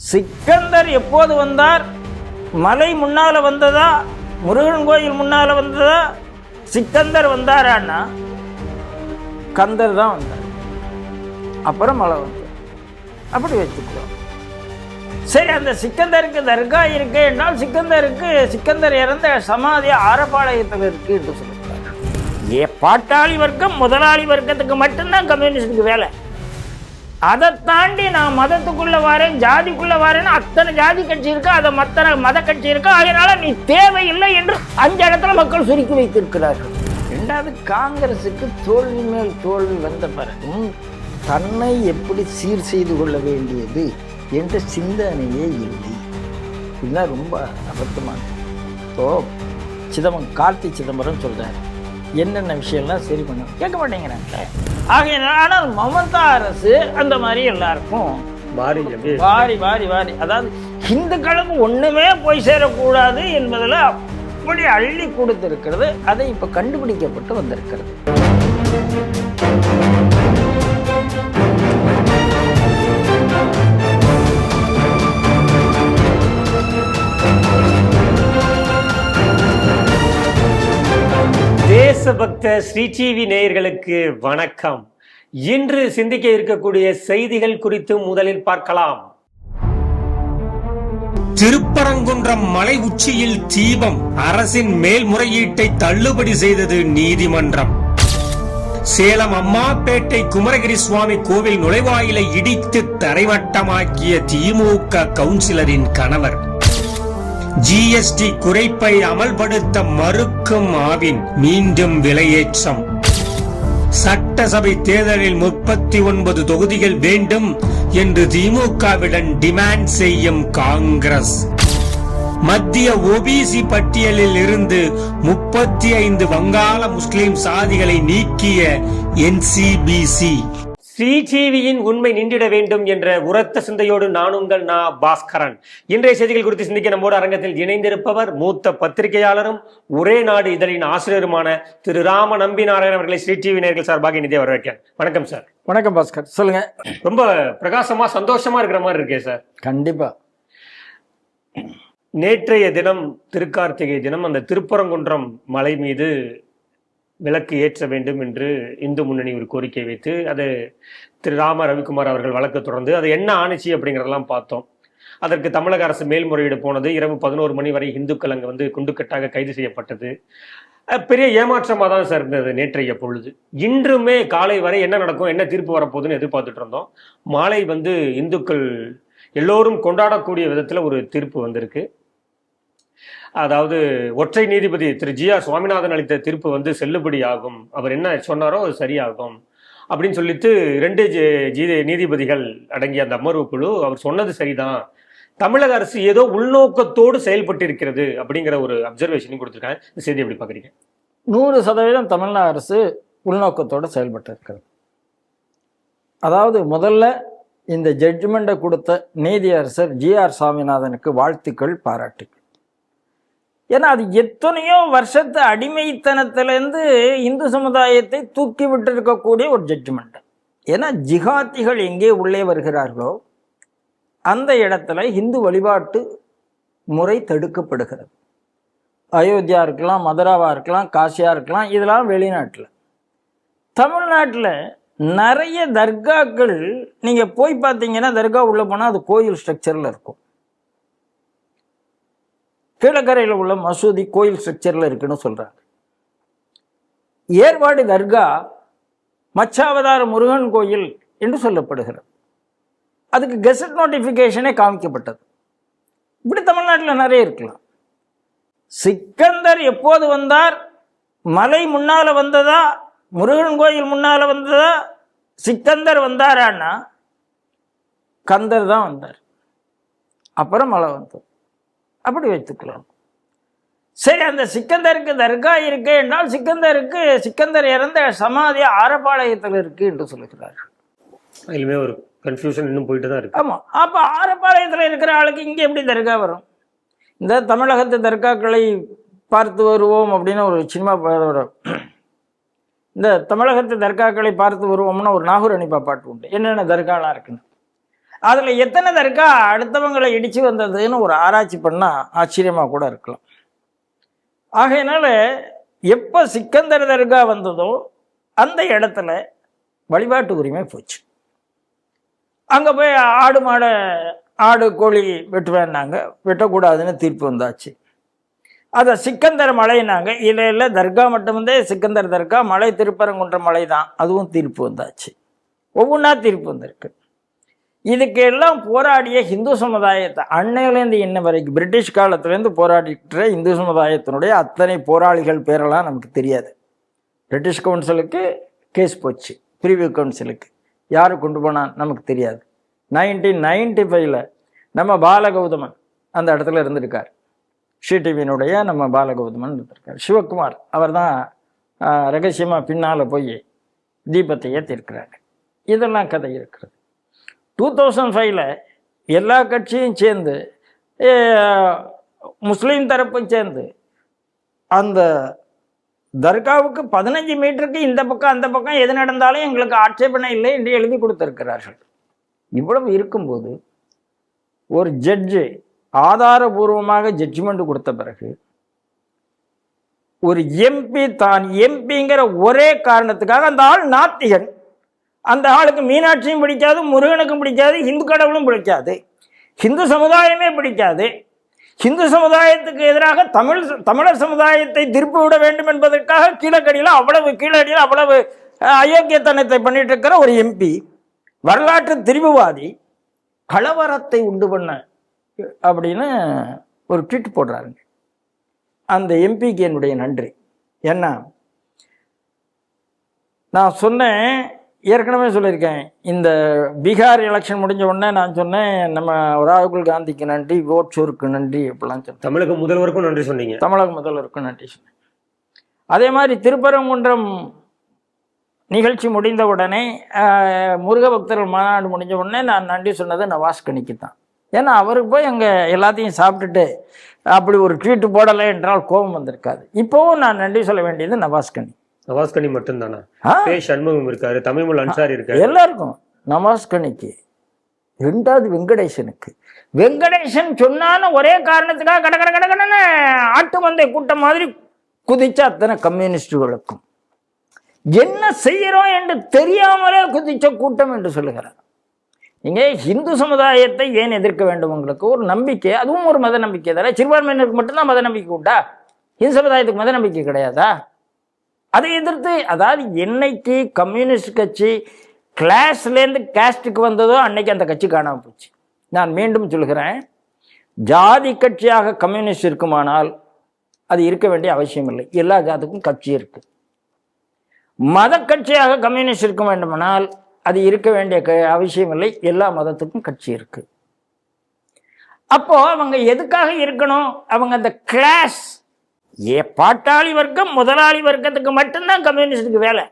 சிக்கந்தர் எப்போது வந்தார்? மலை முன்னால் வந்ததா? முருகன் கோயில் முன்னால் வந்ததா? சிக்கந்தர் வந்தாரான்னா கந்தர் தான் வந்தார். அப்புறம் மலை வந்தார் அப்படி வச்சுக்கிறோம் சரி அந்த சிக்கந்தருக்கு தர்கா இருக்கு என்றால் சிக்கந்தருக்கு சிக்கந்தர் இறந்த சமாதி ஆரப்பாளையத்தில் இருக்கு என்று சொல்லுகிறார் ஏ பாட்டாளி வர்க்கம் முதலாளி வர்க்கத்துக்கு மட்டும்தான் கம்யூனிஸ்டுக்கு வேலை. அதை தாண்டி நான் மதத்துக்குள்ளே வரேன் ஜாதிக்குள்ளே வரேன்னு அத்தனை ஜாதி கட்சி இருக்கா அதை மத்தனை மத கட்சி இருக்கா அதனால நீ தேவையில்லை என்று அஞ்சு இடத்துல மக்கள் சுருக்கி வைத்திருக்கிறார்கள். ரெண்டாவது காங்கிரஸுக்கு தோல்வி மேல் தோல்வி வந்த பிறகும் தன்னை எப்படி சீர் செய்து கொள்ள வேண்டியது என்ற சிந்தனையே இல்லை. இதுதான் ரொம்ப அபத்தமானது. இப்போ சிதம்பரம் கார்த்தி சிதம்பரம் சொல்கிறார் என்னென்ன விஷயம்லாம் சரி பண்ணும்? கேட்க மாட்டேங்கிறாங்க ஆகையினால ஆனால் மமதா அரசு அந்த மாதிரி எல்லாருக்கும் அப்படியே வாரி வாரி வாரி. அதாவது இந்துக்களுக்கு ஒண்ணுமே போய் சேரக்கூடாது என்பதில் அப்படி அள்ளி கொடுத்திருக்கிறது. அதை இப்ப கண்டுபிடிக்கப்பட்டு வந்திருக்கிறது. தேசபக்த ஸ்ரீ டிவி நேயர்களுக்கு வணக்கம். இன்று சிந்திக்க இருக்கக்கூடிய செய்திகள் குறித்து முதலில் பார்க்கலாம். திருப்பரங்குன்றம் மலை உச்சியில் தீபம் அரசின் மேல்முறையீட்டை தள்ளுபடி செய்தது நீதிமன்றம். சேலம் அம்மாப்பேட்டை குமரகிரி சுவாமி கோவில் நுழைவாயிலை இடித்து தரைமட்டமாக்கிய திமுக கவுன்சிலரின் கணவர். ஜிஎஸ்டி குறைப்பை அமல்படுத்த மறுக்கும் ஆவின் மீண்டும் விலையேற்றம். சட்டசபை தேர்தலில் முப்பத்தி ஒன்பது தொகுதிகள் வேண்டும் என்று திமுகவிடம் டிமாண்ட் செய்யும் காங்கிரஸ். மத்திய ஓபிசி பட்டியலில் இருந்து முப்பத்தி ஐந்து வங்காள முஸ்லிம் சாதிகளை நீக்கிய என்சிபிசி ஸ்ரீ டிவியின் உண்மை நின்றிட வேண்டும் என்ற உரத்த சிந்தையோடு நான் உங்கள் நா பாஸ்கரன். இன்றைய செய்திகள் குறித்து சிந்திக்க நம்மோடு அரங்கத்தில் இணைந்திருப்பவர் மூத்த பத்திரிகையாளரும் ஒரே நாடு இதழின் ஆசிரியருமான திரு ராம நம்பி நாராயணன் அவர்களை ஸ்ரீ டிவி நேர்கள் சார்பாக இனிதே வரவேற்கிறேன். வணக்கம் சார். வணக்கம் பாஸ்கர். சொல்லுங்க. ரொம்ப பிரகாசமா சந்தோஷமா இருக்கிற மாதிரி இருக்கே சார். கண்டிப்பா. நேற்றைய தினம் திருக்கார்த்திகை தினம் அந்த திருப்பரங்குன்றம் மலை மீது விளக்கு ஏற்ற வேண்டும் என்று இந்து முன்னணி ஒரு கோரிக்கை வைத்து அது திரு ராம ரவிக்குமார் அவர்கள் வழக்கு தொடர்ந்து அது என்ன ஆணுச்சு அப்படிங்கிறதெல்லாம் பார்த்தோம். அதற்கு தமிழக அரசு மேல்முறையீடு போனது இரவு பதினோரு மணி வரை இந்துக்கள் அங்கே வந்து குண்டுக்கட்டாக கைது செய்யப்பட்டது. பெரிய ஏமாற்றமாக தான் சார் இருந்தது நேற்றைய பொழுது. இன்றுமே காலை வரை என்ன நடக்கும் என்ன தீர்ப்பு வரப்போகுதுன்னு எதிர்பார்த்துட்டு இருந்தோம். மாலை வந்து இந்துக்கள் எல்லோரும் கொண்டாடக்கூடிய விதத்தில் ஒரு தீர்ப்பு வந்திருக்கு. அதாவது ஒற்றை நீதிபதி திரு ஜி ஆர் சுவாமிநாதன் அளித்த தீர்ப்பு வந்து செல்லுபடி ஆகும். அவர் என்ன சொன்னாரோ அது சரியாகும். அப்படின்னு சொல்லிட்டு ரெண்டு ஜி- ஜி நீதிபதிகள் அடங்கிய அந்த அமர்வு குழு அவர் சொன்னது சரிதான். தமிழக அரசு ஏதோ உள்நோக்கத்தோடு செயல்பட்டு இருக்கிறது அப்படிங்கிற ஒரு அப்சர்வேஷனையும் கொடுத்துருக்காங்க. இந்த செய்தி எப்படி பார்க்குறீங்க? நூறு சதவீதம் தமிழ்நாடு அரசு உள்நோக்கத்தோடு செயல்பட்டு இருக்கிறது அதாவது முதல்ல இந்த ஜட்ஜ்மெண்ட்டை கொடுத்த நீதியரசர் ஜி ஆர் சாமிநாதனுக்கு வாழ்த்துக்கள் பாராட்டுக்கள். ஏன்னா அது எத்தனையோ வருஷத்து அடிமைத்தனத்திலேருந்து இந்து சமுதாயத்தை தூக்கி விட்டு இருக்கக்கூடிய ஒரு ஜட்ஜ்மெண்ட் ஏன்னா ஜிகாத்திகள் எங்கே உள்ளே வருகிறார்களோ அந்த இடத்துல இந்து வழிபாட்டு முறை தடுக்கப்படுகிறது. அயோத்தியா இருக்கலாம் மதுராவாக இருக்கலாம் காசியாக இருக்கலாம் இதெல்லாம் வெளிநாட்டில். தமிழ்நாட்டில் நிறைய தர்காக்கள் நீங்கள் போய் பார்த்தீங்கன்னா தர்கா உள்ளே போனால் அது கோயில் ஸ்ட்ரக்சரில் இருக்கும். கீழக்கரையில் உள்ள மசூதி கோயில் ஸ்ட்ரக்சரில் இருக்குன்னு சொல்கிறாங்க ஏர்வாடி தர்கா மச்சாவதார முருகன் கோயில் என்று சொல்லப்படுகிறது. அதுக்கு கெசட் நோட்டிஃபிகேஷனே காமிக்கப்பட்டது. இப்படி தமிழ்நாட்டில் நிறைய இருக்கலாம். சிக்கந்தர் எப்போது வந்தார்? மலை முன்னால வந்ததா? முருகன் கோயில் முன்னால வந்ததா? சிக்கந்தர் வந்தாரான்னா கந்தர் தான் வந்தார். அப்புறம் மலை வந்தது. அப்படி வைத்துக்கலாம். சரி அந்த சிக்கந்தருக்கு தர்கா இருக்கு என்றால் சிக்கந்தருக்கு சிக்கந்தர் இறந்த சமாதி ஆரப்பாளையத்தில் இருக்கு என்று சொல்லுகிறார் அதிலுமே ஒரு கன்ஃபியூஷன் இன்னும் போயிட்டு தான் இருக்கு. ஆமா அப்ப ஆரப்பாளையத்தில் இருக்கிற ஆளுக்கு இங்க எப்படி தர்கா வரும்? இந்த தமிழகத்து தர்காக்களை பார்த்து வருவோம் அப்படின்னு ஒரு சினிமா பா- வரும் இந்த தமிழகத்து தர்காக்களை பார்த்து வருவோம்னு ஒரு நாகூர் அனிப்பா பாட்டு உண்டு. என்னென்ன தர்காலாம் இருக்குன்னு? அதில் எத்தனை தர்கா அடுத்தவங்களை இடித்து வந்ததுன்னு ஒரு ஆராய்ச்சி பண்ணால் ஆச்சரியமாக கூட இருக்கலாம். ஆகையினால எப்போ சிக்கந்தர் தர்கா வந்ததோ அந்த இடத்துல வழிபாட்டு உரிமை போச்சு. அங்கே போய் ஆடு மாடை ஆடு கோழி வெட்டுவேன்னாங்க. வெட்டக்கூடாதுன்னு தீர்ப்பு வந்தாச்சு. அதை சிக்கந்தர் மலைனாங்க. இல்லை இல்லை தர்கா மட்டும்தே சிக்கந்தர் தர்கா மலை திருப்பரங்குன்ற மலை தான் அதுவும் தீர்ப்பு வந்தாச்சு. ஒவ்வொன்றா தீர்ப்பு வந்திருக்கு. இதுக்கெல்லாம் போராடிய ஹிந்து சமுதாயத்தை அன்னையிலேருந்து இன்ன வரைக்கும் பிரிட்டிஷ் காலத்துலேருந்து போராடிட்டுற இந்து சமுதாயத்தினுடைய அத்தனை போராளிகள் பேரெல்லாம் நமக்கு தெரியாது. பிரிட்டிஷ் கவுன்சிலுக்கு கேஸ் போச்சு பிரிவு கவுன்சிலுக்கு. யார் கொண்டு போனான் நமக்கு தெரியாது. நைன்டீன் நைன்டி ஃபைவ்ல நம்ம பாலகௌதமன் அந்த இடத்துல இருந்திருக்கார். ஸ்ரீடிவியினுடைய டிவியினுடைய நம்ம பாலகௌதமன் இருந்திருக்கார். சிவகுமார் அவர் தான் ரகசியமாக பின்னால் போய் தீபத்தை ஏற்றிருக்கிறாங்க இதெல்லாம் கதை இருக்கிறது. டூ தௌசண்ட் ஃபைவ்ல எல்லா கட்சியும் சேர்ந்து முஸ்லீம் தரப்பும் சேர்ந்து அந்த தர்காவுக்கு பதினஞ்சு மீட்டருக்கு இந்த பக்கம் அந்த பக்கம் எது நடந்தாலும் எங்களுக்கு ஆட்சேபனை இல்லை என்று எழுதி கொடுத்திருக்கிறார்கள். இவ்வளவு இருக்கும்போது ஒரு ஜட்ஜு ஆதாரபூர்வமாக ஜட்ஜ்மெண்ட் கொடுத்த பிறகு ஒரு எம்பி தான் எம்பிங்கிற ஒரே காரணத்துக்காக அந்த ஆள் நாத்திகன் அந்த ஆளுக்கு மீனாட்சியும் பிடிக்காது முருகனுக்கும் பிடிக்காது இந்து கடவுளும் பிடிக்காது. ஹிந்து சமுதாயமே பிடிக்காது. ஹிந்து சமுதாயத்துக்கு எதிராக தமிழ் தமிழர் சமுதாயத்தை திருப்பி விட வேண்டும் என்பதற்காக கீழக்கடியில் அவ்வளவு கீழடியில் அவ்வளவு அயோக்கியத்தனத்தை பண்ணிட்டு இருக்கிற ஒரு எம்பி வரலாற்று திரிவுவாதி கலவரத்தை உண்டு பண்ண அப்படின்னு ஒரு ட்வீட் போடுறாருங்க. அந்த எம்பிக்கு என்னுடைய நன்றி. என்ன நான் சொன்னேன் ஏற்கனவே சொல்லியிருக்கேன். இந்த பீகார் எலெக்ஷன் முடிஞ்ச உடனே நான் சொன்னேன் நம்ம ராகுல் காந்திக்கு நன்றி ஓட் நன்றி அப்படிலாம் சொன்னேன். தமிழக முதல்வருக்கும் நன்றி சொன்னீங்க. தமிழக முதல்வருக்கு நன்றி சொன்னேன். அதே மாதிரி திருப்பரங்குன்றம் நிகழ்ச்சி முடிந்த உடனே முருக பக்தர்கள் மாநாடு முடிஞ்ச உடனே நான் நன்றி சொன்னது நவாஸ்கனிக்கு தான். ஏன்னா அவருக்கு போய் அங்கே எல்லாத்தையும் சாப்பிட்டுட்டு அப்படி ஒரு ட்வீட் போடலை என்றால் கோபம் வந்திருக்காது. இப்போவும் நான் நன்றி சொல்ல வேண்டியது நவாஸ்கனி. நவாஸ்கனி மட்டும்தானா? சண்முகம் இருக்காரு தமிழ்மொழி அன்சாரி இருக்காரு. எல்லாருக்கும். நமாஸ்கனிக்கு ரெண்டாவது வெங்கடேசனுக்கு வெங்கடேசன் சொன்னான்னு ஒரே காரணத்துக்காக கட கட கட ஆட்டு மந்தை கூட்டம் மாதிரி குதிச்ச அத்தனை கம்யூனிஸ்டுகளுக்கும். என்ன செய்யறோம் என்று தெரியாமலே குதிச்ச கூட்டம் என்று சொல்லுகிறார். நீங்க இந்து சமுதாயத்தை ஏன் எதிர்க்க வேண்டும் உங்களுக்கு? ஒரு நம்பிக்கை அதுவும் ஒரு மத நம்பிக்கை தானே? சிறுபான்மையினருக்கு மட்டும்தான் மத நம்பிக்கை உண்டா? இந்து சமுதாயத்துக்கு மத நம்பிக்கை கிடையாதா? அதை எதிர்த்து அதாவது என்னைக்கு கம்யூனிஸ்ட் கட்சி கிளாஸ்லேருந்து கேஸ்ட்டுக்கு வந்ததோ அன்னைக்கு அந்த கட்சி காணாமல் போச்சு. நான் மீண்டும் சொல்கிறேன் ஜாதி கட்சியாக கம்யூனிஸ்ட் இருக்குமானால் அது இருக்க வேண்டிய அவசியம் இல்லை. எல்லா ஜாதிக்கும் கட்சி இருக்கு. மத கட்சியாக கம்யூனிஸ்ட் இருக்க வேண்டுமானால் அது இருக்க வேண்டிய க- அவசியம் இல்லை. எல்லா மதத்துக்கும் கட்சி இருக்கு. அப்போ அவங்க எதுக்காக இருக்கணும்? அவங்க அந்த கிளாஸ் ஏ பாட்டாளி வர்க்கம் முதலாளி வர்க்கத்துக்கு மட்டும்தான் கம்யூனிஸ்டுக்கு வேலை.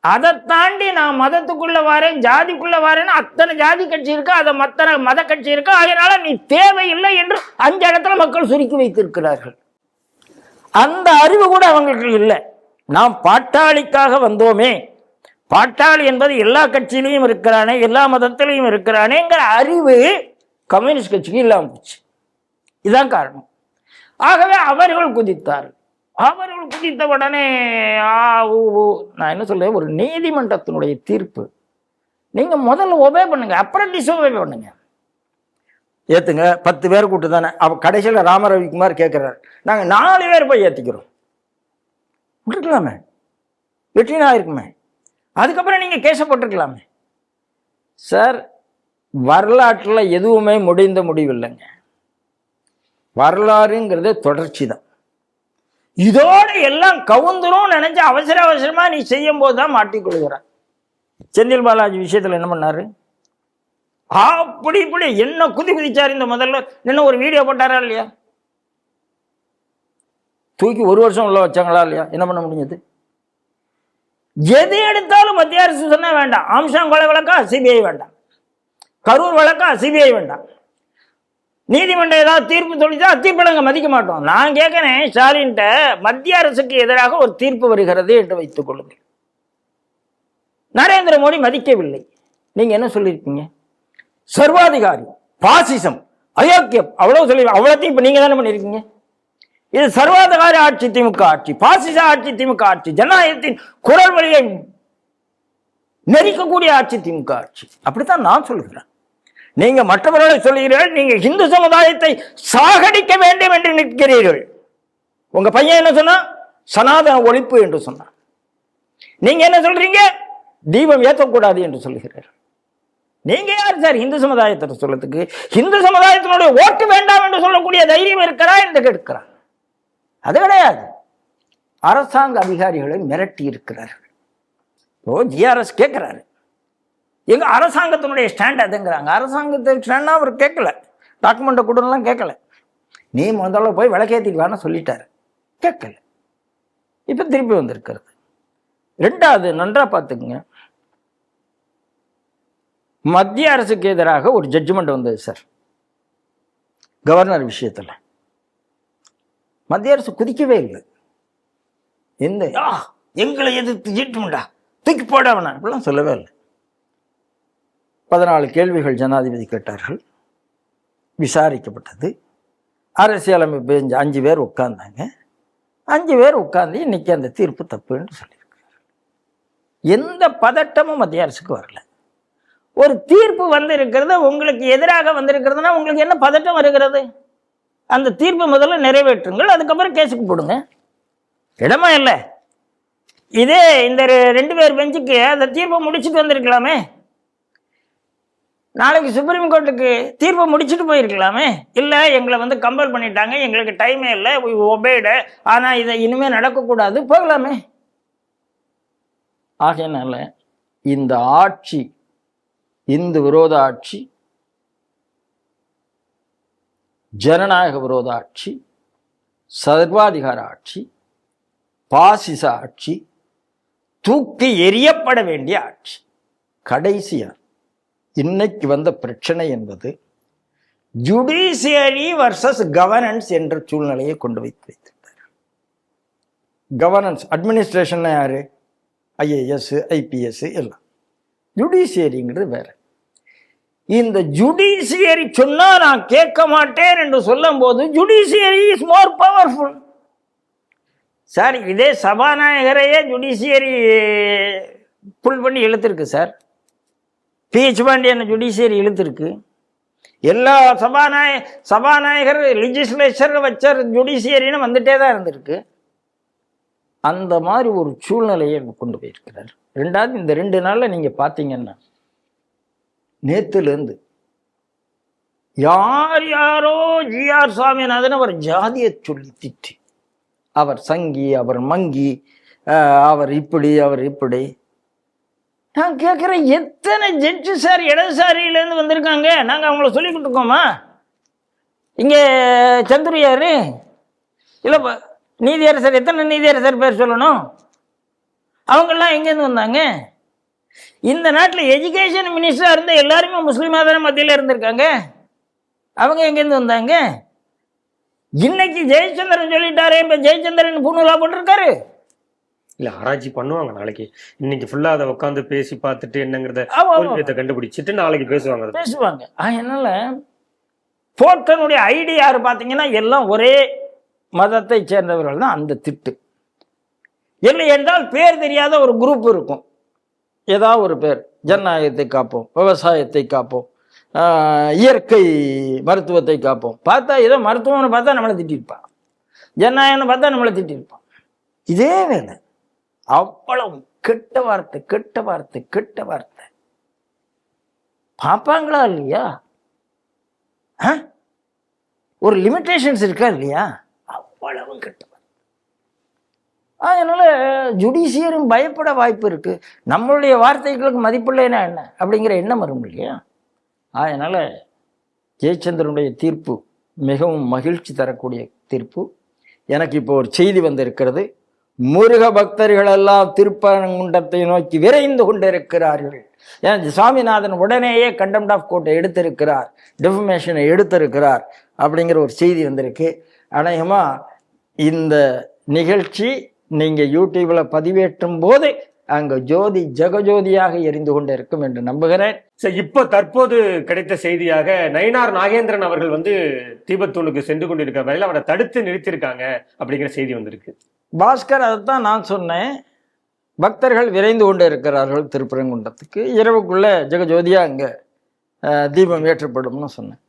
அதை தாண்டி நான் மதத்துக்குள்ள வரேன் ஜாதிக்குள்ள வரேன்னு அத்தனை ஜாதி கட்சி இருக்கு அதை மத்தனை மத கட்சி இருக்கு அதனால நீ தேவையில்லை என்று அஞ்சு இடத்துல மக்கள் சுருக்கி வைத்திருக்கிறார்கள். அந்த அறிவு கூட அவங்களுக்கு இல்லை. நாம் பாட்டாளிக்காக வந்தோமே. பாட்டாளி என்பது எல்லா கட்சியிலையும் இருக்கிறானே எல்லா மதத்திலையும் இருக்கிறானேங்கிற அறிவு கம்யூனிஸ்ட் கட்சிக்கு இல்லாமல் போச்சு. இதுதான் காரணம். ஆகவே அவர்கள் குதித்தார்கள். அவர்கள் குதித்த உடனே ஆ ஊ ஊ நான் என்ன சொல்றேன்? ஒரு நீதிமன்றத்தினுடைய தீர்ப்பு. நீங்கள் முதல்ல ஒபே பண்ணுங்க அப்புறம் டிஸ்ஒபே பண்ணுங்க. ஏற்றுங்க பத்து பேர் கூட்டு தானே. அப்போ கடைசியில் ராம ரவிக்குமார் கேட்கிறாரு நாங்கள் நாலு பேர் போய் ஏற்றிக்கிறோம் விட்டுருக்கலாமே? வெற்றினா இருக்குமே? அதுக்கப்புறம் நீங்கள் கேச போட்டிருக்கலாமே? சார் வரலாற்றில் எதுவுமே முடிந்த முடிவில்லைங்க வரலாறுங்கிறது தொடர்ச்சி தான் இதோட எல்லாம் கவுந்துரும் நினைச்சு அவசர அவசரமா நீ செய்யும் போது தான் மாட்டிக்கொள்கிறான் செந்தில் பாலாஜி விஷயத்துல என்ன பண்ணாரு? அப்படி இப்படி என்ன குதி குதிச்சாரு இந்த முதல்ல? என்ன ஒரு வீடியோ போட்டாரா இல்லையா? தூக்கி ஒரு வருஷம் உள்ள வச்சாங்களா இல்லையா? என்ன பண்ண முடிஞ்சது? எது எடுத்தாலும் மத்திய அரசு சொன்னா வேண்டாம். ஆம்சாங் கொலை வழக்கா? சிபிஐ வேண்டாம். கரூர் வழக்கா? சிபிஐ வேண்டாம். நீதிமன்றம் ஏதாவது தீர்ப்பு சொல்லிச்சா தீர்ப்பு நாங்கள் மதிக்க மாட்டோம். நான் கேட்கிறேன் ஸ்டாலின்ட்ட மத்திய அரசுக்கு எதிராக ஒரு தீர்ப்பு வருகிறது என்று வைத்துக் கொள்ளுங்கள். நரேந்திர மோடி மதிக்கவில்லை. நீங்க என்ன சொல்லியிருக்கீங்க? சர்வாதிகாரி பாசிசம் அயோக்கியம் அவ்வளவு சொல்லி அவ்வளோத்தையும் இப்போ நீங்க தானே பண்ணியிருக்கீங்க? இது சர்வாதிகாரி ஆட்சி திமுக ஆட்சி பாசிச ஆட்சி திமுக ஆட்சி ஜனநாயகத்தின் குரல் வழியை நெரிக்கக்கூடிய ஆட்சி திமுக ஆட்சி. அப்படித்தான் நான் சொல்லுகிறேன். நீங்க மற்றவர்களை சொல்கிறீர்கள் நீங்க இந்து சமுதாயத்தை சாகடிக்க வேண்டும் என்று நிற்கிறீர்கள். உங்க பையன் என்ன சொன்னா சனாதன ஒழிப்பு என்று சொன்னான். நீங்க என்ன சொல்றீங்க? தீபம் ஏற்றக்கூடாது என்று சொல்லுகிறார் நீங்க யார் சார் இந்து சமுதாயத்தை சொல்றதுக்கு இந்து சமுதாயத்தினுடைய ஓட்டு வேண்டாம் என்று சொல்லக்கூடிய தைரியம் இருக்கிறா என்று கேட்கிறார் அது கிடையாது. அரசாங்க அதிகாரிகளை மிரட்டி இருக்கிறார்கள். ஓ ஜிஆர்எஸ் கேட்கிறாரு. எங்க அரசாங்கத்தினுடைய ஸ்டாண்ட் அதுங்கிறாங்க. அரசாங்கத்தை ஸ்டாண்டா அவர் கேட்கல. டாக்குமெண்ட்டை கொடுலாம் கேட்கல. நீ முதல்ல போய் விளக்கேற்றிட்டு வேணா கேட்கல. இப்போ திருப்பி வந்திருக்கிறது. ரெண்டாவது நன்றாக பார்த்துக்குங்க. மத்திய அரசுக்கு எதிராக ஒரு ஜட்ஜ்மெண்ட் வந்தது சார் கவர்னர் விஷயத்தில். மத்திய அரசு குதிக்கவே இல்லை. எந்த எங்களை எதிர்த்து ஜட்ஜ்மெண்டா தூக்கி போட வேணாம் இப்படிலாம் சொல்லவே இல்லை. பதினாலு கேள்விகள் ஜனாதிபதி கேட்டார்கள். விசாரிக்கப்பட்டது. அரசியலமைப்பு அஞ்சு பேர் உட்கார்ந்தாங்க. அஞ்சு பேர் உட்கார்ந்து இன்னைக்கு அந்த தீர்ப்பு தப்புன்னு சொல்லியிருக்காங்க எந்த பதட்டமும் மத்திய அரசுக்கு வரல. ஒரு தீர்ப்பு வந்திருக்கிறது உங்களுக்கு எதிராக வந்திருக்கிறதுனா உங்களுக்கு என்ன பதட்டம் வருகிறது? அந்த தீர்ப்பு முதல்ல நிறைவேற்றுங்கள் அதுக்கப்புறம் கேஸுக்கு போடுங்க. இடமா இல்லை. இதே இந்த ரெண்டு பேர் பெஞ்சுக்கு அந்த தீர்ப்பை முடிச்சுட்டு வந்திருக்கலாமே. நாளைக்கு சுப்ரீம் கோர்ட்டுக்கு தீர்ப்பை முடிச்சுட்டு போயிருக்கலாமே? இல்லை எங்களை வந்து கம்பல் பண்ணிட்டாங்க எங்களுக்கு டைமே இல்லை ஒபேடு ஆனால் இதை இனிமேல் நடக்கக்கூடாது போகலாமே. ஆகையினால இந்த ஆட்சி இந்து விரோத ஆட்சி ஜனநாயக விரோத ஆட்சி சர்வாதிகார ஆட்சி பாசிச ஆட்சி தூக்கி எரியப்பட வேண்டிய ஆட்சி கடைசியா இன்னைக்கு வந்த பிரச்சனை என்பது ஜுடிஷியரி வர்சஸ் கவர்னன்ஸ் என்ற சூழ்நிலையை கொண்டு வைத்து வைத்திருந்தார் கவர்னன்ஸ் அட்மினிஸ்ட்ரேஷன் யாரு? ஐஏஎஸ் ஐபிஎஸ் எல்லாம். ஜுடிஷியரிங்கிறது வேற. இந்த ஜுடிஷியரி சொன்னால் நான் கேட்க மாட்டேன் என்று சொல்லும் போது judiciary is more powerful sir இதே சபாநாயகரையே ஜுடிஷியரி புல் பண்ணி இழுத்துருக்கு சார் பிஹெச் பாண்டியன் ஜுடிஷியரி இழுத்துருக்கு. எல்லா சபாநாய சபாநாயகர் லெஜிஸ்லேச்சர் வச்ச ஜுடிஷியரின்னு வந்துட்டே தான் இருந்திருக்கு. அந்த மாதிரி ஒரு சூழ்நிலையை கொண்டு போயிருக்கிறார். ரெண்டாவது இந்த ரெண்டு நாளில் நீங்கள் பார்த்தீங்கன்னா நேத்துலேருந்து யார் யாரோ ஜிஆர் சுவாமிநாதன் அவர் ஜாதியை சொல்லி திட்டி அவர் சங்கி அவர் மங்கி அவர் இப்படி அவர் இப்படி நான் கேட்குறேன் எத்தனை ஜட்ஜு சார் இடதுசாரியிலேருந்து வந்திருக்காங்க? நாங்கள் அவங்கள சொல்லி கொடுத்துருக்கோமா இங்கே சந்திரியார் இல்லைப்பா இல்லை நீதியரசர் எத்தனை நீதியரசர் பேர் சொல்லணும்? அவங்கெல்லாம் எங்கேருந்து வந்தாங்க? இந்த நாட்டில் எஜுகேஷன் மினிஸ்டராக இருந்த எல்லாருமே முஸ்லீமாக தானே மத்தியில் இருந்திருக்காங்க. அவங்க எங்கேருந்து வந்தாங்க? இன்னைக்கு ஜெயச்சந்திரன் சொல்லிட்டாரே இப்போ ஜெயச்சந்திரன் பூணுலா போட்டிருக்காரு. இல்ல ஆராய்ச்சி பண்ணுவாங்க நாளைக்கு. இன்னைக்கு ஃபுல்லா அதை உட்காந்து பேசி பார்த்துட்டு என்னங்கிறத. தோல்வியத்தை கண்டுபிடிச்சிட்டு நாளைக்கு பேசுவாங்க. பேசுவாங்க. அதனால போர்ட்டனுடைய ஐடி யார் பார்த்தீங்கன்னா எல்லாம் ஒரே மதத்தை சேர்ந்தவர்கள் தான் அந்த திட்டு. இல்லை என்றால் பேர் தெரியாத ஒரு குரூப் இருக்கும். ஏதாவது ஒரு பேர். ஜனநாயகத்தை காப்போம் விவசாயத்தை காப்போம் இயற்கை மருத்துவத்தை காப்போம். பார்த்தா ஏதோ மருத்துவம்னு பார்த்தா நம்மளை திட்டிருப்பான் ஜனநாயகம்னு பார்த்தா நம்மளை திட்டிருப்பான் இதே வேலை. அவ்வளவு கெட்ட வார்த்தை கெட்ட வார்த்தை கெட்ட வார்த்தை. பார்ப்பாங்களா இல்லையா? ஆ? ஒரு லிமிட்டேஷன்ஸ் இருக்கா இல்லையா? அவ்வளவு கெட்டவன் அதனால் ஜுடிஷியரும் பயப்பட வாய்ப்பு இருக்குது நம்மளுடைய வார்த்தைகளுக்கு மதிப்பில்லைன்னா என்ன? அப்படிங்கிற எண்ணம் வரும் இல்லையா? அதனால் ஜெயச்சந்திரனுடைய தீர்ப்பு மிகவும் மகிழ்ச்சி தரக்கூடிய தீர்ப்பு. எனக்கு இப்போ ஒரு செய்தி வந்திருக்கிறது. முருக பக்தர்கள் எல்லாம் திருப்பரங்குன்றத்தை நோக்கி விரைந்து கொண்டிருக்கிறார்கள். ஏன்? சுவாமிநாதன் உடனேயே கண்டம்ட் ஆஃப் கோர்ட்டை எடுத்திருக்கிறார். டெஃபமேஷனை எடுத்திருக்கிறார் அப்படிங்கிற ஒரு செய்தி வந்திருக்கு. அநேகமாக இந்த நிகழ்ச்சி நீங்கள் யூடியூப்பில் பதிவேற்றும் போது அங்கு ஜோதி ஜெகஜோதியாக எரிந்து கொண்டிருக்கும் என்று நம்புகிறேன். சார் இப்போ தற்போது கிடைத்த செய்தியாக நயினார் நாகேந்திரன் அவர்கள் வந்து தீபத்தூனுக்கு சென்று கொண்டிருக்கிற வரையில் அவரை தடுத்து நிறுத்தியிருக்காங்க அப்படிங்கிற செய்தி வந்திருக்கு. பாஸ்கர் அதைத்தான் நான் சொன்னேன். பக்தர்கள் விரைந்து கொண்டு இருக்கிறார்கள் திருப்பரங்குன்றத்துக்கு. இரவுக்குள்ளே ஜெகஜோதியாக அங்கே தீபம் ஏற்றப்படும்னு சொன்னேன்.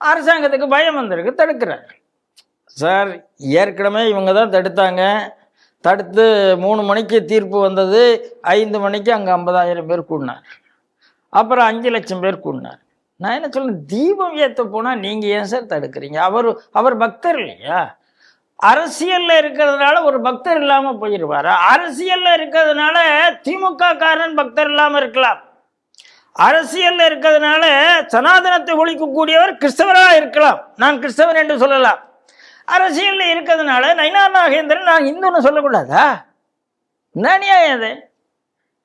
அரசாங்கத்துக்கு பயம் வந்திருக்கு தடுக்கிறார்கள். சார் ஏற்கனவே இவங்க தான் தடுத்தாங்க. தடுத்து மூணு மணிக்கு தீர்ப்பு வந்தது. ஐந்து மணிக்கு அங்கே ஐம்பதாயிரம் பேர் கூடினார் அப்புறம் அஞ்சு லட்சம் பேர் கூடினார் நான் என்ன சொல்லுங்கள் தீபம் ஏற்ற போனால் நீங்கள் ஏன் சார் தடுக்கிறீங்க? அவர் அவர் பக்தர் இல்லையா? அரசியல்ல இருக்கிறதுனால ஒரு பக்தர் இல்லாம போயிடுவாரு அரசியல்ல இருக்கிறதுனால திமுக காரன் பக்தர் இல்லாம இருக்கலாம். அரசியல்ல இருக்கிறதுனால சனாதனத்தை ஒழிக்கக்கூடியவர் கிறிஸ்தவராக இருக்கலாம். நான் கிறிஸ்தவன் என்று சொல்லலாம். அரசியல்ல இருக்கிறதுனால நயினார் நாகேந்திரன் நான் இந்துன்னு சொல்லக்கூடாதா? என்ன நியாயம் அது?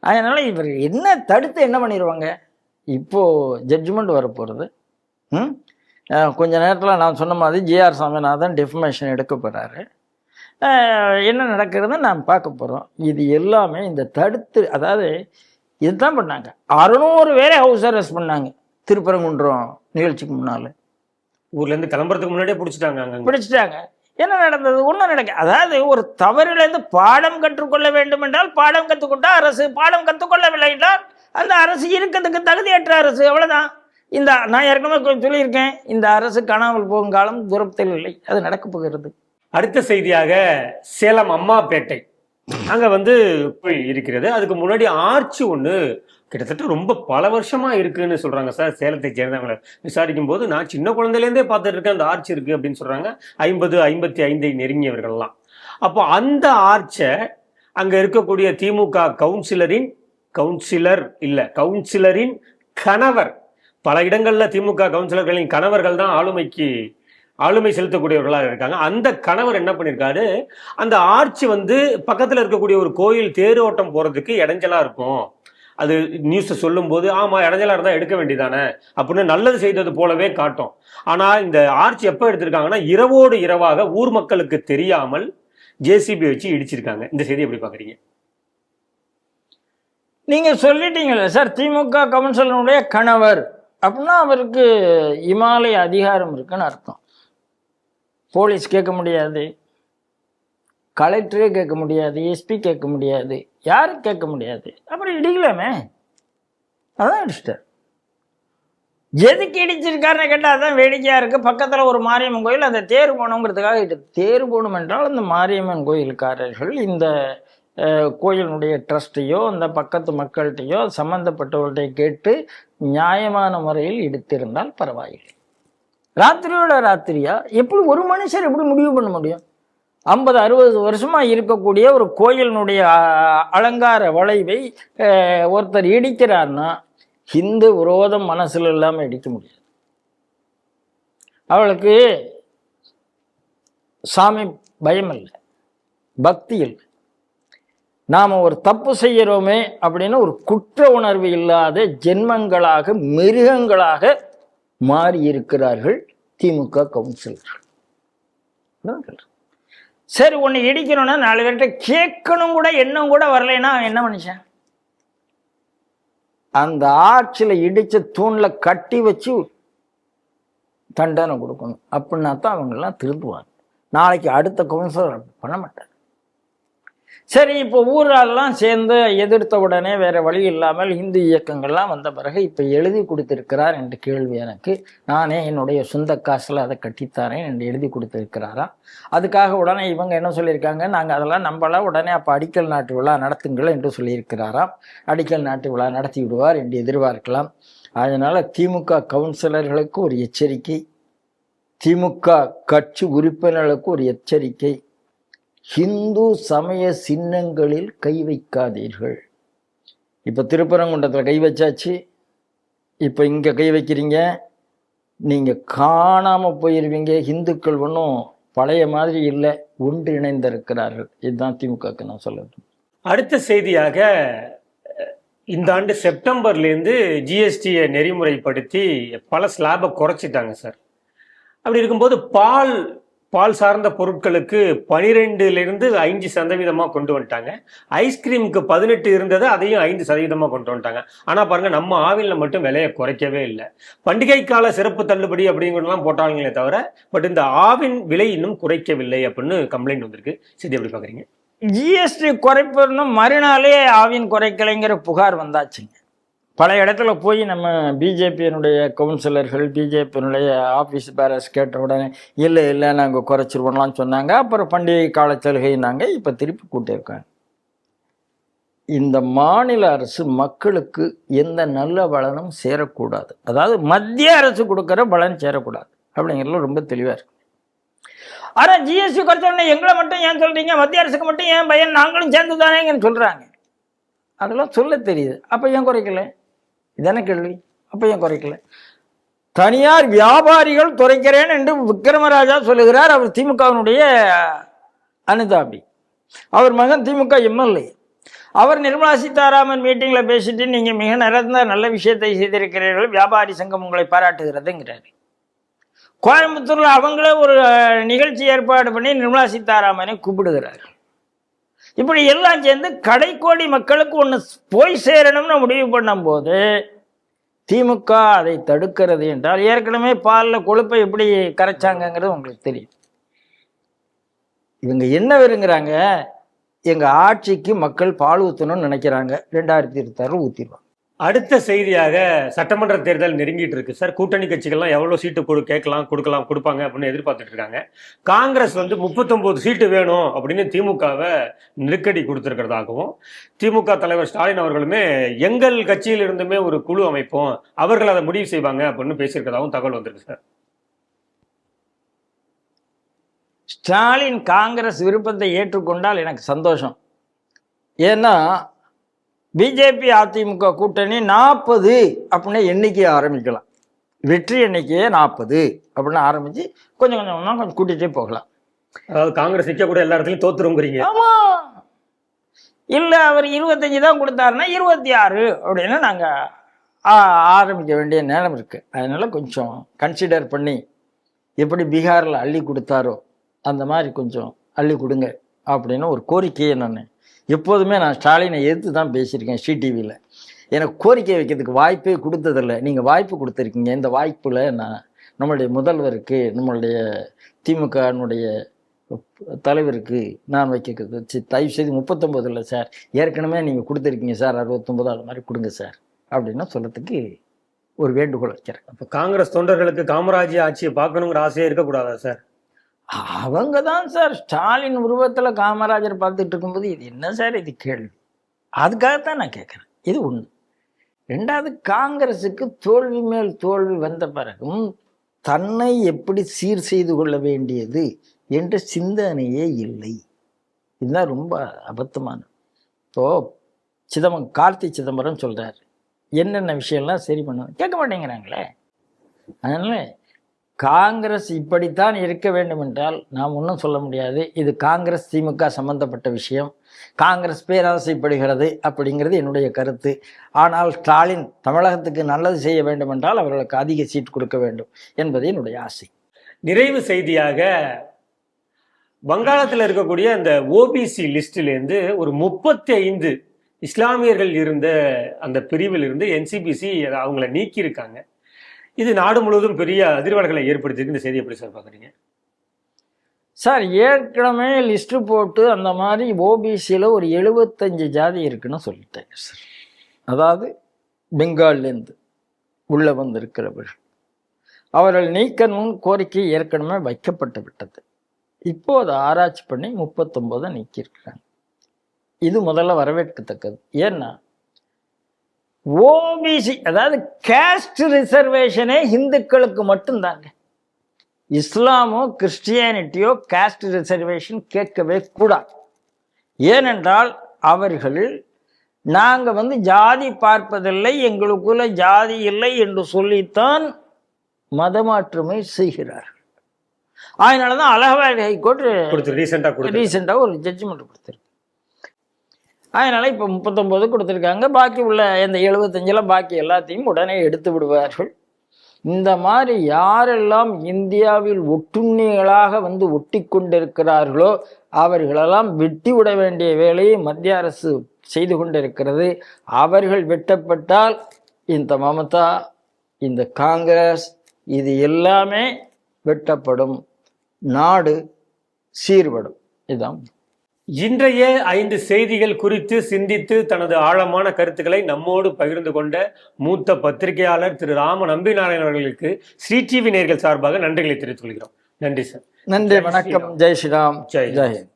அதனால இவர் என்ன தடுத்து என்ன பண்ணிடுவாங்க இப்போ ஜட்ஜ்மெண்ட் வரப்போகிறது ம்? கொஞ்ச நேரத்தில் நான் சொன்ன மாதிரி ஜிஆர் சாமிநாதன் டெஃபமேஷன் எடுக்க போகிறாரு என்ன நடக்கிறத நாம் பார்க்க போகிறோம் இது எல்லாமே இந்த தடுத்து அதாவது இதுதான் பண்ணாங்க. அறுநூறு பேரை ஹவுஸ் அரெஸ்ட் பண்ணாங்க. திருப்பரங்குன்றம் நிகழ்ச்சிக்கு முன்னால். ஊர்ல இருந்து கிளம்புறதுக்கு முன்னாடியே பிடிச்சிட்டாங்க பிடிச்சிட்டாங்க. என்ன நடந்தது? ஒன்றும் நடக்க அதாவது ஒரு தவறிலிருந்து பாடம் கற்றுக்கொள்ள வேண்டும் என்றால் பாடம் கற்றுக்கொண்டா அரசு பாடம் கற்றுக்கொள்ளவில்லை என்றால் அந்த அரசு இருக்கிறதுக்கு தகுதியற்ற அரசு அவ்வளவுதான். இந்த நான் ஏற்கனவே சொல்லியிருக்கேன். இந்த அரசு காணாமல் போகும் காலம் தூரத்தில் இல்லை. அது நடக்கப் போகிறது. அடுத்த செய்தியாக சேலம் அம்மாப்பேட்டை அங்கே வந்து போய் இருக்கிறது. அதுக்கு முன்னாடி ஆர்ச்சி ஒன்று கிட்டத்தட்ட ரொம்ப பல வருஷமா இருக்குன்னு சொல்றாங்க சார் சேலத்தை சேர்ந்தவங்களை விசாரிக்கும் போது நான் சின்ன குழந்தையிலேருந்தே பார்த்துட்டு இருக்கேன் அந்த ஆர்ச்சி இருக்கு அப்படின்னு சொல்றாங்க. ஐம்பது ஐம்பத்தி ஐந்தை நெருங்கியவர்கள்லாம். அப்போ அந்த ஆர்ச்சை அங்க இருக்கக்கூடிய திமுக கவுன்சிலரின் கவுன்சிலர் இல்ல கவுன்சிலரின் கணவர் பல இடங்களில் திமுக கவுன்சிலர்களின் கணவர்கள் தான் ஆளுமைக்கு ஆளுமை செலுத்தக்கூடியவர்களாக இருக்காங்க. அந்த கணவர் என்ன பண்ணியிருக்காரு அந்த ஆர்ச்சி வந்து பக்கத்தில் இருக்கக்கூடிய ஒரு கோயில் தேரோட்டம் போகிறதுக்கு இடைஞ்சலாக இருக்கும். அது நியூஸை சொல்லும்போது ஆமாம் இடைஞ்சலாக இருந்தால் எடுக்க வேண்டியதானே? அப்படின்னு நல்லது செய்தது போலவே காட்டும். ஆனால் இந்த ஆர்ச்சி எப்போ எடுத்திருக்காங்கன்னா இரவோடு இரவாக ஊர் மக்களுக்கு தெரியாமல் ஜேசிபி வச்சு இடிச்சிருக்காங்க. இந்த செய்தி எப்படி பார்க்குறீங்க? நீங்கள் சொல்லிட்டீங்களே சார் திமுக கவுன்சிலனுடைய கணவர். அப்படின்னா அவருக்கு இமாலய அதிகாரம் இருக்குன்னு அர்த்தம். போலீஸ் கேட்க முடியாது. கலெக்டரே கேட்க முடியாது. எஸ்பி கேட்க முடியாது. யாரும் கேட்க முடியாது. அப்புறம் இடிக்கலாமே. அதான் இடிச்சிட்டார் எதுக்கு இடிச்சிருக்காருன்னு கேட்டால் அதான் வேடிக்கையாக இருக்குது பக்கத்தில் ஒரு மாரியம்மன் கோயில் அந்த தேர் போகணுங்கிறதுக்காக இட்டு தேர் போகணும் என்றால் அந்த மாரியம்மன் கோயிலுக்காரர்கள் இந்த கோயிலினுடைய ட்ரஸ்ட்டையோ அந்த பக்கத்து மக்கள்கிட்டையோ சம்மந்தப்பட்டவர்கிட்ட கேட்டு நியாயமான முறையில் எடுத்திருந்தால் பரவாயில்லை. ராத்திரியோட ராத்திரியா? எப்படி ஒரு மனுஷர் எப்படி முடிவு பண்ண முடியும்? ஐம்பது அறுபது வருஷமாக இருக்கக்கூடிய ஒரு கோயிலினுடைய அலங்கார வளைவை ஒருத்தர் இடிக்கிறார்னா ஹிந்து விரோதம் மனசில் இல்லாமல் இடிக்க முடியாது. அவளுக்கு சாமி பயம் இல்லை பக்தி இல்லை. நாம் ஒரு தப்பு செய்கிறோமே அப்படின்னு ஒரு குற்ற உணர்வு இல்லாத ஜென்மங்களாக மிருகங்களாக மாறி இருக்கிறார்கள் திமுக கவுன்சிலர்கள். சரி ஒன்று இடிக்கணும்னா நாலு பேர்கிட்ட கேட்கணும் கூட எண்ணம் கூட வரலைன்னா அவன் என்ன மனுஷன்? அந்த ஆட்சியில் இடித்த தூணில் கட்டி வச்சு தண்டனை கொடுக்கணும். அப்படின்னா தான் அவங்கெல்லாம் திருந்துவாங்க நாளைக்கு அடுத்த கவுன்சிலர் அப்படி பண்ண மாட்டார். சரி இப்போ ஊரெல்லாம் சேர்ந்து எதிர்த்த உடனே வேறு வழி இல்லாமல் இந்து இயக்கங்கள்லாம் வந்த பிறகு இப்போ எழுதி கொடுத்திருக்கிறார் என்ற கேள்வி எனக்கு. நானே என்னுடைய சொந்த காசில் அதை கட்டித்தாரேன் என்று எழுதி கொடுத்திருக்கிறாரா? அதுக்காக உடனே இவங்க என்ன சொல்லியிருக்காங்க? நாங்கள் அதெல்லாம் நம்பல. உடனே அப்போ அடிக்கல் நாட்டு விழா நடத்துங்கள் என்று சொல்லியிருக்கிறாராம் அடிக்கல் நாட்டு விழா நடத்தி விடுவார் என்று எதிர்பார்க்கலாம். அதனால் திமுக கவுன்சிலர்களுக்கு ஒரு எச்சரிக்கை திமுக கட்சி உறுப்பினர்களுக்கு ஒரு எச்சரிக்கை ஹிந்து சமய சின்னங்களில் கை வைக்காதீர்கள். இப்போ திருப்பரங்குன்றத்தில் கை வச்சாச்சு. இப்போ இங்கே கை வைக்கிறீங்க. நீங்கள் காணாமல் போயிடுவீங்க இந்துக்கள் ஒன்றும் பழைய மாதிரி இல்லை. ஒன்றிணைந்திருக்கிறார்கள். இதுதான் திமுகக்கு நான் சொல்லுவேன் அடுத்த செய்தியாக இந்த ஆண்டு செப்டம்பர்லேருந்து ஜிஎஸ்டியை நெறிமுறைப்படுத்தி பல ஸ்லாபை குறைச்சிட்டாங்க சார். அப்படி இருக்கும்போது பால் பால் சார்ந்த பொருட்களுக்கு பனிரெண்டுலேருந்து ஐந்து சதவீதமாக கொண்டு வந்துட்டாங்க. ஐஸ்கிரீமுக்கு பதினெட்டு இருந்ததை அதையும் ஐந்து சதவீதமாக கொண்டு வந்துட்டாங்க. ஆனால் பாருங்கள் நம்ம ஆவின்ல மட்டும் விலையை குறைக்கவே இல்லை. பண்டிகை கால சிறப்பு தள்ளுபடி அப்படிங்கிறதெல்லாம் போட்டாங்களே தவிர பட் இந்த ஆவின் விலை இன்னும் குறைக்கவில்லை அப்படின்னு கம்ப்ளைண்ட் வந்திருக்கு. சரி எப்படி பார்க்குறீங்க ஜிஎஸ்டி குறைப்புன்னு மறுநாளே ஆவின் குறைக்கலைங்கிற புகார் வந்தாச்சுங்க. பல இடத்துல போய் நம்ம பிஜேபியினுடைய கவுன்சிலர்கள் பிஜேபியினுடைய ஆஃபீஸ் பேரஸ் கேட்ட உடனே இல்லை இல்லை நாங்கள் குறைச்சிருவோம்லாம் சொன்னாங்க. அப்புறம் பண்டிகை கால சலுகைனாங்க இப்போ திருப்பி கூட்டியிருக்காங்க இந்த மாநில அரசு மக்களுக்கு எந்த நல்ல பலனும் சேரக்கூடாது. அதாவது மத்திய அரசு கொடுக்குற பலன் சேரக்கூடாது. அப்படிங்கிறதுல ரொம்ப தெளிவாக இருக்கு. ஆனால் ஜிஎஸ்டி குறைச்ச உடனே எங்களை மட்டும் ஏன் சொல்கிறீங்க மத்திய அரசுக்கு மட்டும் ஏன் பையன்? நாங்களும் சேர்ந்து தானேங்கன்னு சொல்கிறாங்க அதெல்லாம் சொல்ல தெரியுது. அப்போ ஏன் குறைக்கல? இதானே கேள்வி? அப்போ ஏன் குறைக்கல? தனியார் வியாபாரிகள் துறைக்கிறேன் என்று விக்ரமராஜா சொல்லுகிறார். அவர் திமுகவினுடைய அனுதாபி. அவர் மகன் திமுக எம்எல்ஏ. அவர் நிர்மலா சீதாராமன் மீட்டிங்கில் பேசிட்டு நீங்கள் மிக நிறந்த நல்ல விஷயத்தை செய்திருக்கிறீர்கள். வியாபாரி சங்கம் உங்களை பாராட்டுகிறதுங்கிறாரு. கோயம்புத்தூரில் அவங்களே ஒரு நிகழ்ச்சி ஏற்பாடு பண்ணி நிர்மலா சீதாராமனை கூப்பிடுகிறார் இப்படி எல்லாம் சேர்ந்து கடைக்கோடி மக்களுக்கு ஒன்று போய் சேரணும்னு முடிவு பண்ணும்போது திமுக அதை தடுக்கிறது என்றால் ஏற்கனவே பாலில் கொழுப்பை எப்படி கரைச்சாங்கங்கிறது உங்களுக்கு தெரியும். இவங்க என்ன விரும்புகிறாங்க எங்கள் ஆட்சிக்கு மக்கள் பால் ஊற்றணும்னு நினைக்கிறாங்க. ரெண்டாயிரத்தி இருபத்தாறு ஊற்றிடுவாங்க அடுத்த செய்தியாக சட்டமன்ற தேர்தல் நெருங்கிட்டு இருக்கு. சார் கூட்டணி கட்சிகள்லாம் எவ்வளவு சீட்டு கொடு கேட்கலாம் கொடுக்கலாம் கொடுப்பாங்க அப்படின்னு எதிர்பார்த்துட்டு இருக்காங்க. காங்கிரஸ் வந்து 39 சீட்டு வேணும் அப்படின்னு திமுகவை நெருக்கடி கொடுத்துருக்கிறதாகவும் திமுக தலைவர் ஸ்டாலின் அவர்களுமே எங்கள் கட்சியில் இருந்துமே ஒரு குழு அமைப்போம் அவர்கள் அதை முடிவு செய்வாங்க அப்படின்னு பேசியிருக்கிறதாகவும் தகவல் வந்திருக்கு சார். ஸ்டாலின் காங்கிரஸ் விருப்பத்தை ஏற்றுக்கொண்டால் எனக்கு சந்தோஷம். ஏன்னா பிஜேபி அதிமுக கூட்டணி நாற்பது அப்படின்னு எண்ணிக்கையை ஆரம்பிக்கலாம். வெற்றி எண்ணிக்கையே நாற்பது அப்படின்னு ஆரம்பித்து கொஞ்சம் கொஞ்சம் கொஞ்சம் கூட்டிகிட்டே போகலாம். அதாவது காங்கிரஸ் நிக்க கூட எல்லா இடத்துலயும் தோத்துருங்கிறீங்க. ஆமா. இல்லை அவர் இருபத்தஞ்சி தான் கொடுத்தாருன்னா இருபத்தி ஆறு அப்படின்னு நாங்கள் ஆரம்பிக்க வேண்டிய நேரம் இருக்குது அதனால் கொஞ்சம் கன்சிடர் பண்ணி எப்படி பீகாரில் அள்ளி கொடுத்தாரோ அந்த மாதிரி கொஞ்சம் அள்ளி கொடுங்க அப்படின்னு ஒரு கோரிக்கையை நான் எப்போதுமே நான் ஸ்டாலினை எதிர்த்து தான் பேசியிருக்கேன் டிவியில். எனக்கு கோரிக்கை வைக்கிறதுக்கு வாய்ப்பே கொடுத்ததில்ல. நீங்கள் வாய்ப்பு கொடுத்துருக்கீங்க. இந்த வாய்ப்பில் நான் நம்மளுடைய முதல்வருக்கு நம்மளுடைய திமுகனுடைய தலைவருக்கு நான் வைக்கிறது வச்சு தயவு செய்து முப்பத்தொம்போது இல்லை சார். ஏற்கனவே நீங்கள் கொடுத்துருக்கீங்க சார். அறுபத்தொம்போது அது மாதிரி கொடுங்க சார். அப்படின்னா சொல்லத்துக்கு ஒரு வேண்டுகோள் வைக்கிறேன் அப்போ காங்கிரஸ் தொண்டர்களுக்கு காமராஜ் ஆட்சியை பார்க்கணுங்கிற ஆசையே இருக்கக்கூடாதா சார்? அவங்க தான் சார். ஸ்டாலின் உருவத்தில் காமராஜர் பார்த்துட்டு இருக்கும்போது இது என்ன சார் இது கேள்வி? அதுக்காகத்தான் நான் கேட்குறேன். இது ஒன்று ரெண்டாவது காங்கிரஸுக்கு தோல்வி மேல் தோல்வி வந்த பிறகும் தன்னை எப்படி சீர் செய்து கொள்ள வேண்டியது என்ற சிந்தனையே இல்லை. இதுதான் ரொம்ப அபத்தமானது இப்போ சிதம்பரம் கார்த்தி சிதம்பரம் சொல்கிறார் என்னென்ன விஷயம்லாம் சரி பண்ணுவோம் கேட்க மாட்டேங்கிறாங்களே. அதனால காங்கிரஸ் இப்படித்தான் இருக்க வேண்டும் என்றால் நாம் ஒன்றும் சொல்ல முடியாது. இது காங்கிரஸ் திமுக சம்பந்தப்பட்ட விஷயம். காங்கிரஸ் பேராசைப்படுகிறது அப்படிங்கிறது என்னுடைய கருத்து. ஆனால் ஸ்டாலின் தமிழகத்துக்கு நல்லது செய்ய வேண்டும் என்றால் அவர்களுக்கு அதிக சீட் கொடுக்க வேண்டும் என்பது என்னுடைய ஆசை. நிறைவு செய்தியாக வங்காளத்தில் இருக்கக்கூடிய அந்த ஓபிசி லிஸ்டிலேருந்து ஒரு முப்பத்தி ஐந்து இஸ்லாமியர்கள் இருந்த அந்த பிரிவில் இருந்து என்சிபிசி அவங்கள நீக்கியிருக்காங்க. இது நாடு முழுவதும் பெரிய அதிர்வலைகளை ஏற்படுத்தியிருக்கு. இந்த செய்தி எப்படி சார் பார்க்குறீங்க? சார் ஏற்கனவே லிஸ்ட்டு போட்டு அந்த மாதிரி ஓபிசியில் ஒரு எழுபத்தஞ்சு ஜாதி இருக்குன்னு சொல்லிட்டேன் சார். அதாவது பெங்கால்லேருந்து உள்ளே வந்திருக்கிறவர்கள். அவர்கள் நீக்கணும் கோரிக்கை ஏற்கனவே வைக்கப்பட்டு விட்டது. இப்போ அதை ஆராய்ச்சி பண்ணி முப்பத்தொம்போதை நீக்கியிருக்கிறாங்க. இது முதல்ல வரவேற்கத்தக்கது. ஏன்னா ஓபிசி அதாவது கேஸ்ட் ரிசர்வேஷனே இந்துக்களுக்கு மட்டும்தாங்க. இஸ்லாமோ கிறிஸ்டியானிட்டியோ கேஸ்ட் ரிசர்வேஷன் கேட்கவே கூடாது. ஏனென்றால் அவர்கள் நாங்கள் வந்து ஜாதி பார்ப்பதில்லை எங்களுக்குள்ள ஜாதி இல்லை என்று சொல்லித்தான் மதமாற்றுமை செய்கிறார்கள். அதனால தான் அலகாபாத் ஹைகோர்ட் ரீசெண்டாக ஒரு ஜட்ஜ்மெண்ட் கொடுத்துருக்கு. அதனால் இப்போ முப்பத்தொம்போது கொடுத்துருக்காங்க. பாக்கி உள்ள இந்த எழுபத்தஞ்சில் பாக்கி எல்லாத்தையும் உடனே எடுத்து விடுவார்கள். இந்த மாதிரி யாரெல்லாம் இந்தியாவில் ஒட்டுண்ணிகளாக வந்து ஒட்டி கொண்டிருக்கிறார்களோ அவர்களெல்லாம் வெட்டி விட வேண்டிய வேலையை மத்திய அரசு செய்து கொண்டிருக்கிறது. அவர்கள் வெட்டப்பட்டால் இந்த மமதா இந்த காங்கிரஸ் இது எல்லாமே வெட்டப்படும். நாடு சீர்படும். இதுதான் இன்றைய ஐந்து செய்திகள் குறித்து சிந்தித்து தனது ஆழமான கருத்துக்களை நம்மோடு பகிர்ந்து கொண்ட மூத்த பத்திரிகையாளர் திரு ராம நம்பிநாராயணன் அவர்களுக்கு ஸ்ரீ டிவி நேர்கள் சார்பாக நன்றிகளை தெரிவித்துக் கொள்கிறோம். நன்றி சார். நன்றி வணக்கம். ஜெய் ஸ்ரீராம். ஜெய். ஜெய்